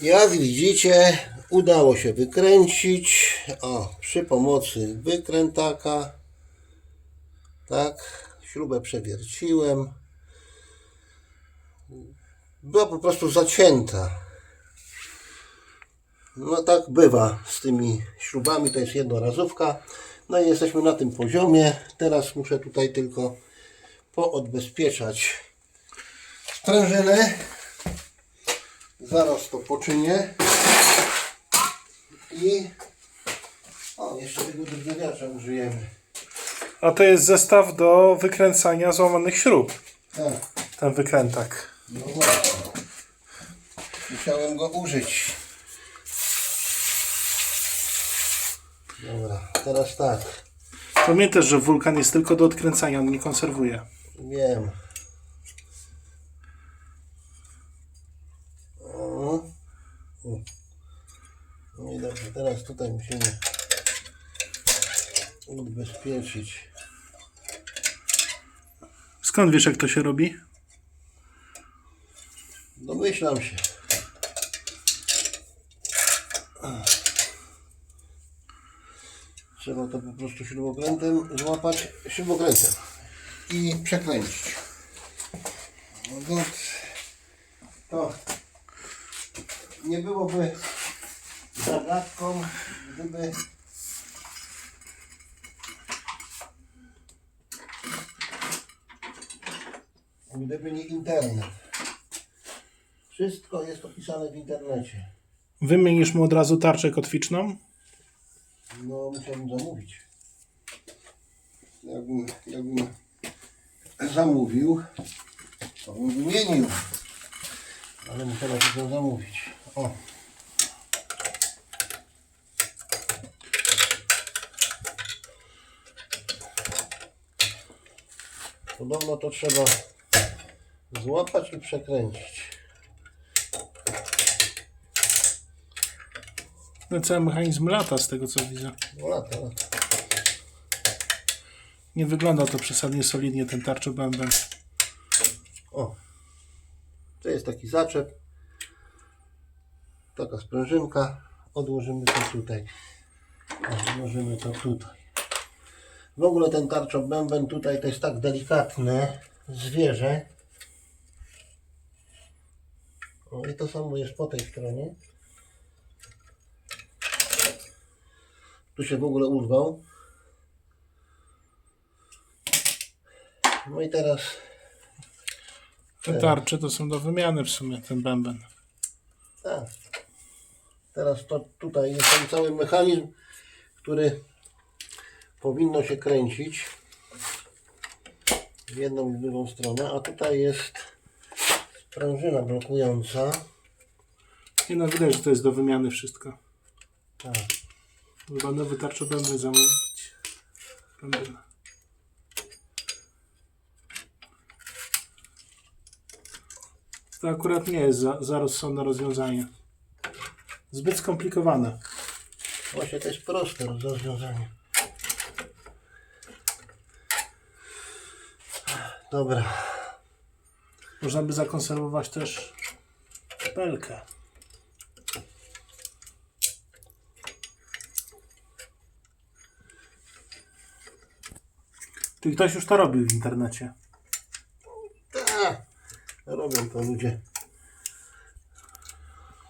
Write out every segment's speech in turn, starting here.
Jak widzicie, udało się wykręcić. O, przy pomocy wykrętaka. Tak, śrubę przewierciłem. Była po prostu zacięta. No tak bywa z tymi śrubami, to jest jednorazówka. No i jesteśmy na tym poziomie. Teraz muszę tutaj tylko poodbezpieczać sprężynę. Zaraz to poczynię. I o, jeszcze tego drzewiarza użyjemy. A to jest zestaw do wykręcania złamanych śrub. Tak, Ten wykrętak. no właśnie. Musiałem go użyć. Dobra, teraz tak. Pamiętasz, że wulkan jest tylko do odkręcania, on nie konserwuje. Wiem. O. O. No i dobrze, teraz tutaj musimy odbezpieczyć. Skąd wiesz, jak to się robi? Domyślam się. Trzeba to po prostu śrubokrętem złapać śrubokrętem i przekręcić. No to, to nie byłoby zagadką, gdyby gdyby nie internet. Wszystko jest opisane w internecie. Wymienisz mu od razu tarczę kotwiczną? No, musiałbym zamówić. Jakbym, jakbym zamówił, to bym wymienił. Ale na pewno zamówić. O. Podobno to trzeba złapać i przekręcić. No cały mechanizm lata z tego co widzę. No lata, lata. Nie wygląda to przesadnie solidnie ten tarczobęben. O, to jest taki zaczep. Taka sprężynka. Odłożymy to tutaj. Odłożymy to tutaj. W ogóle ten tarczobęben tutaj to jest tak delikatne zwierzę. O, i to samo jest po tej stronie. Tu się w ogóle urwał. No i teraz Te tarcze to są do wymiany w sumie, ten bęben. Tak. Teraz to tutaj jest ten cały mechanizm, który powinno się kręcić w jedną i w drugą stronę, a tutaj jest sprężyna blokująca. Nie no, widać, że to jest do wymiany wszystko. Tak. Chyba nowy tarczobęben zamówić. To akurat nie jest za, za rozsądne rozwiązanie. Zbyt skomplikowane. Właśnie to jest proste rozwiązanie. Dobra. Można by zakonserwować też belkę. Ty ktoś już to robił w internecie. Tak. Robią to ludzie.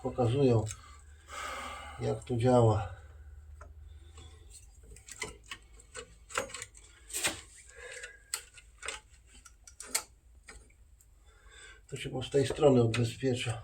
Pokazują jak to działa. To się po z tej strony odbezpiecza.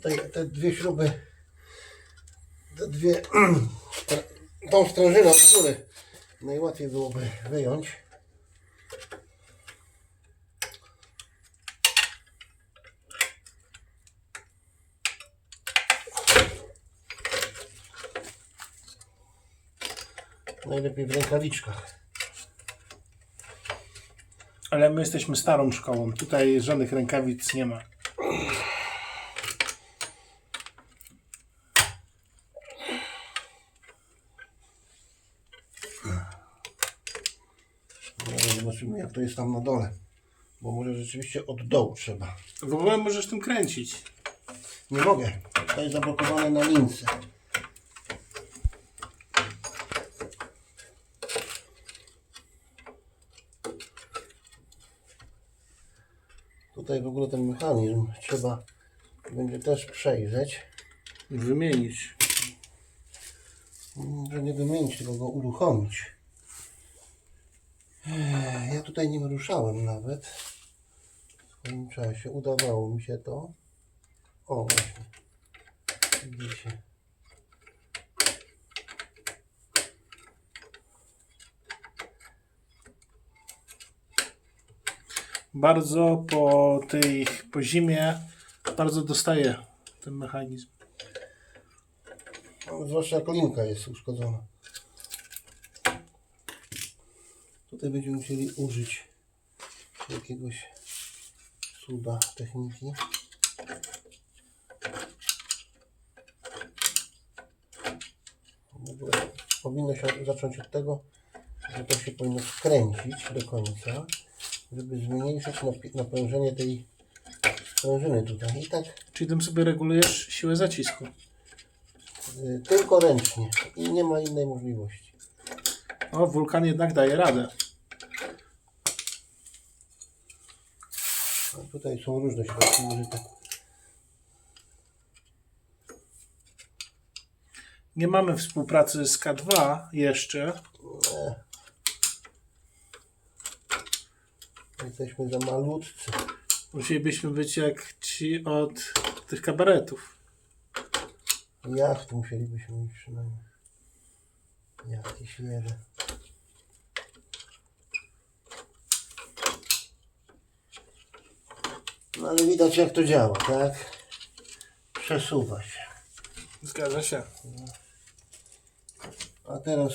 Tutaj te dwie śruby, te dwie, tą sprężynę od góry najłatwiej byłoby wyjąć. Najlepiej w rękawiczkach. Ale my jesteśmy starą szkołą. Tutaj żadnych rękawic nie ma. Zaraz zobaczymy jak to jest tam na dole. Bo może rzeczywiście od dołu trzeba. W ogóle możesz tym kręcić. Nie mogę. To jest zablokowane na lince. Tutaj w ogóle ten mechanizm trzeba będzie też przejrzeć. Wymienić. Może nie wymienić, tylko go uruchomić. Ja tutaj nim ruszałem nawet. W swoim czasie. Udawało mi się to. O, właśnie. Widzicie. Bardzo po tej, po zimie bardzo dostaje ten mechanizm. No, Zwłaszcza jak linka jest uszkodzona. Tutaj będziemy musieli użyć jakiegoś cuda techniki. Powinno się zacząć od tego, że to się powinno skręcić do końca, żeby zmniejszyć napężenie tej sprężyny tutaj. I tak Czyli tym sobie regulujesz siłę zacisku. y, tylko ręcznie i nie ma innej możliwości. O, wulkan jednak daje radę. A tutaj są różne środki użyte. Nie mamy współpracy z K2 jeszcze. Nie. Jesteśmy za malutcy. Musielibyśmy być jak ci od tych kabaretów. Jachty musielibyśmy mieć przynajmniej. Jachty świeże. No ale widać jak to działa, tak? Przesuwa się. Zgadza się. A teraz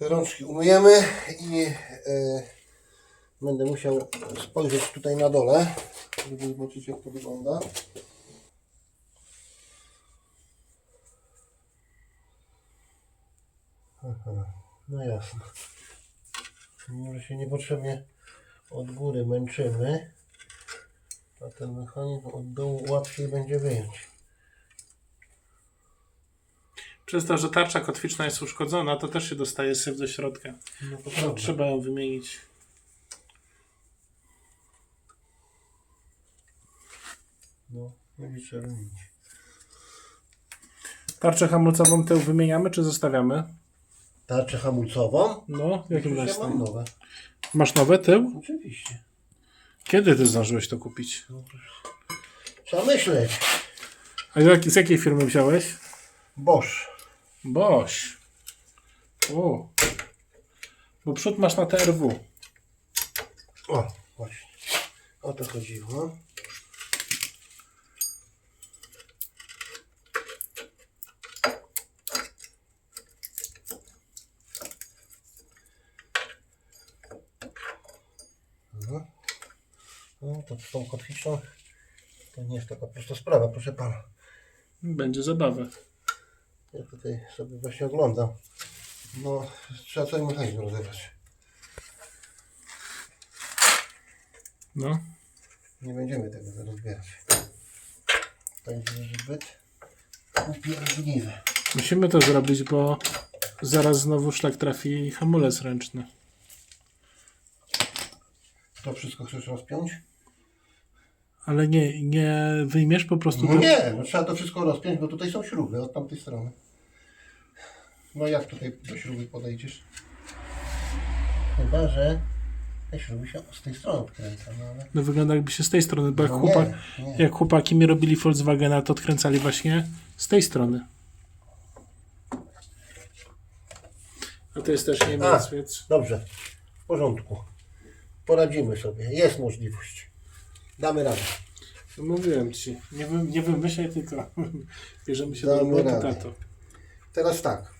rączki umyjemy i e, będę musiał spojrzeć tutaj na dole, żeby zobaczyć jak to wygląda. Aha, no jasne. Może się niepotrzebnie od góry męczymy, a ten mechanizm od dołu łatwiej będzie wyjąć. Przez to, że tarcza kotwiczna jest uszkodzona, to też się dostaje syf do środka. No to prawda. Trzeba ją wymienić. No, będzie trzeba wymienić. Tarczę hamulcową tę wymieniamy, czy zostawiamy? Tarczę hamulcową? No, jakim ja mam nowe. Masz nowe tył? Oczywiście. Kiedy ty zdążyłeś to kupić? Trzeba myśleć. A jak, z jakiej firmy wziąłeś? Bosch. Boś. O. Bo przód masz na TRW. O, właśnie. O to chodziło. To z tą kotwiczą to nie jest taka prosta sprawa, proszę pana. Będzie zabawa. Ja tutaj sobie właśnie oglądam. No, trzeba cały mechanizm rozebrać. No. Nie będziemy tego rozbierać. To jest zbyt upierdliwe. Musimy to zrobić, bo zaraz znowu szlak trafi hamulec ręczny. To wszystko chcesz rozpiąć? Ale nie, nie wyjmiesz po prostu. No do- nie, no trzeba to wszystko rozpiąć, bo tutaj są śruby od tamtej strony. No jak tutaj do śruby podejdziesz? Chyba, że te śruby się z tej strony odkręca, no ale... No wygląda jakby się z tej strony, bo jak, No chłopak, nie, nie. jak chłopaki mi robili Volkswagena, to odkręcali właśnie z tej strony. A to jest też Niemiec, A. więc Dobrze, w porządku. Poradzimy sobie, jest możliwość. Damy radę. mówiłem ci, nie, wy, nie wymyślaj, tylko bierzemy się Damy do roboty, radę. tato. Teraz tak.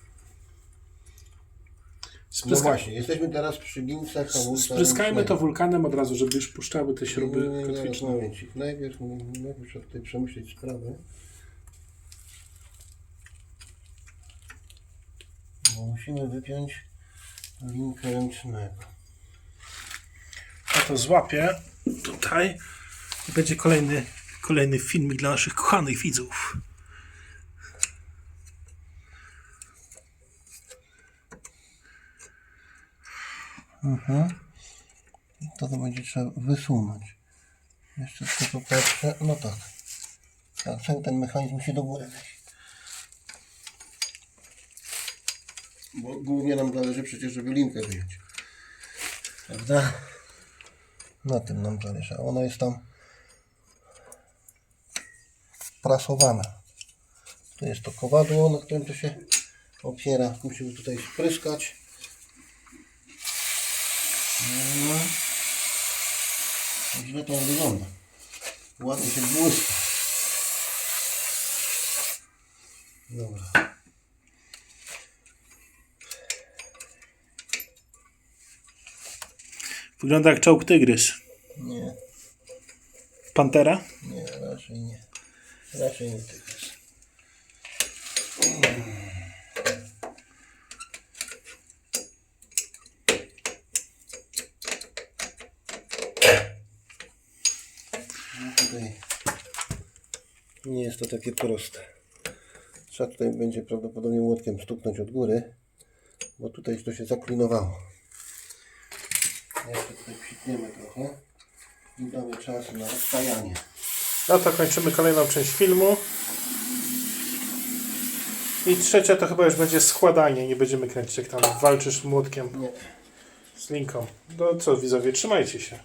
No Spryska- właśnie, jesteśmy teraz przy lince hamulca Spryskajmy to wulkanem od razu, żeby już puszczały te śruby Nie, nie, nie, zaraz, kotwiczne. momencik. Najpierw, najpierw trzeba tutaj przemyśleć sprawę. Bo musimy wypiąć linkę ręcznego. Ja to złapię tutaj i będzie kolejny, kolejny filmik dla naszych kochanych widzów. To to będzie trzeba wysunąć. Jeszcze tylko patrzę. No tak. Tak, cały ten mechanizm się do góry. Bo głównie nam zależy przecież, żeby linkę wyjąć. Prawda? Na tym nam zależy. A ona jest tam prasowana. To jest to kowadło, na którym to się opiera. Musimy tutaj spryskać. No. Źle to wygląda. Ładnie się błyska. Dobra. Wygląda jak czołg tygrys. Nie, Pantera? nie, raczej nie. Raczej nie tygrys. No tutaj nie jest to takie proste. Trzeba tutaj będzie prawdopodobnie młotkiem stuknąć od góry, bo tutaj to się zaklinowało. Jeszcze tutaj przytniemy trochę i damy czas na rozstajanie. No to kończymy kolejną część filmu. I trzecia to chyba już będzie składanie. Nie będziemy kręcić jak tam walczysz młotkiem Nie. z linką. No co widzowie, trzymajcie się.